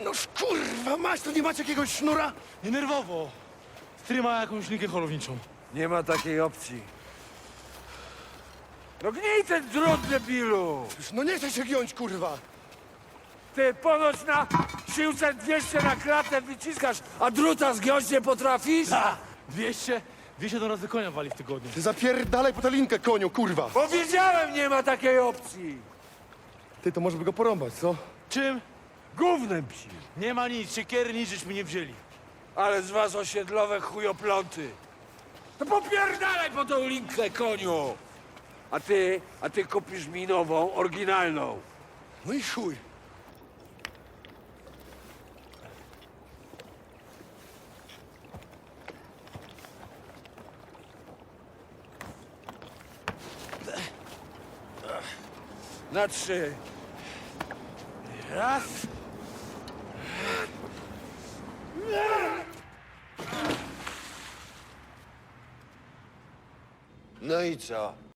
Noż kurwa, masz tu nie macie jakiegoś sznura? Nie nerwowo. Stry ma jakąś linkę holowniczą. Nie ma takiej opcji. No gnij ten drut, debilu! No nie chcę się giąć, kurwa. Ty ponoć na siłce 200 na klatę wyciskasz, a druta zgiąć nie potrafisz? A! 200? 200 do razy konia wali w tygodniu. Ty zapierdalaj po tę linkę, koniu, kurwa. Powiedziałem, nie ma takiej opcji! Ty, to może by go porąbać, co? Czym? Gównem psi! Nie ma nic, siekiery nic żeśmy nie wzięli. Ale z was osiedlowe chujopląty! To popierdalaj po tą linkę, koniu! A ty, a ty kupisz mi nową, oryginalną. No i chuj. Na trzy. Raz. 那一次啊。